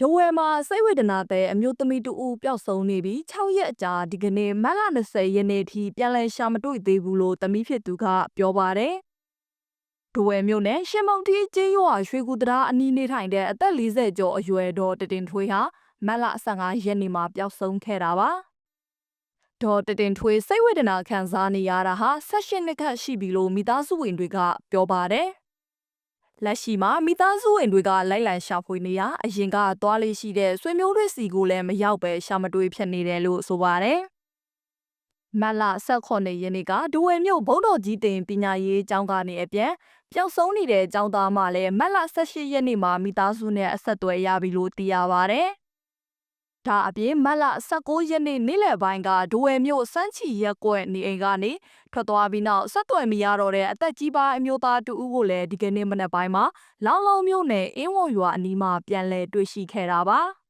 ဒဝယ်မှာစိတ်ဝေဒနာတဲ့အမျိုးသမီးတူဦးပျောက်ဆုံးနေပြီး6ရက်အကြာဒီကနေ့မတ်လ20ရက်နေ့ထိပြန်လည်ရှာမတွေ့သေးဘူးလို့သမီးဖြစ်သူကပြောပါတယ်။ဒဝယ်မြို့နယ်ရှင်မုံတီကျေးရွာရွှေကူတရာအနီးနေထိုင်တဲ့အသက်40ကျော်အရွယ်တော်တတင်ထွေးဟာမတ်လ15ရက်နေ့မှာပျောက်ဆုံးခဲ့တာပါ။ဒေါ်တတင်ထွေးစိတ်ဝေဒနာခံစားနေရတာဟာ16နှစ်ခန့်ရှိပြီလို့မိသားစုဝင်တွေကပြောပါတယ်။ လက်ရှိမှာမိသားစုဝင်တွေကလိုက်လံရှာဖွေနေရအရင်ကသွားလေးရှိတဲ့ဆွေမျိုးတွေစီကိုလည်းမရောက်ပဲရှာမတွေ့ဖြစ်နေတယ်လို့ဆိုပါတယ်။မတ်လ18ရက်နေ့ကဒူဝဲမြို့ဘုံတော်ကြီးတင်ပညာရေးကျောင်းကနေအပြန်ပျောက်ဆုံးနေတဲ့ကျောင်းသားမှလည်းမတ်လ18ရက်နေ့မှာမိသားစုနဲ့အဆက်အသွယ်ရပြီလို့သိရပါတယ်။ ဒါအပြင်မတ်လ16ရက်နေ့နေ့လယ်ပိုင်းကဒိုဝဲမြို့စမ်းချီရက်ကွက်နေအိမ်ကနေထွက်သွားပြီးနောက်ဆက်သွယ်မရတော့တဲ့အသက်ကြီးပိုင်းအမျိုးသားတူဦးကိုလည်းဒီကနေ့မနက်ပိုင်းမှာလောင်လုံးမြို့နယ်အင်းဝုံရွာအနီးမှာပြန်လည်တွေ့ရှိခဲ့တာပါ။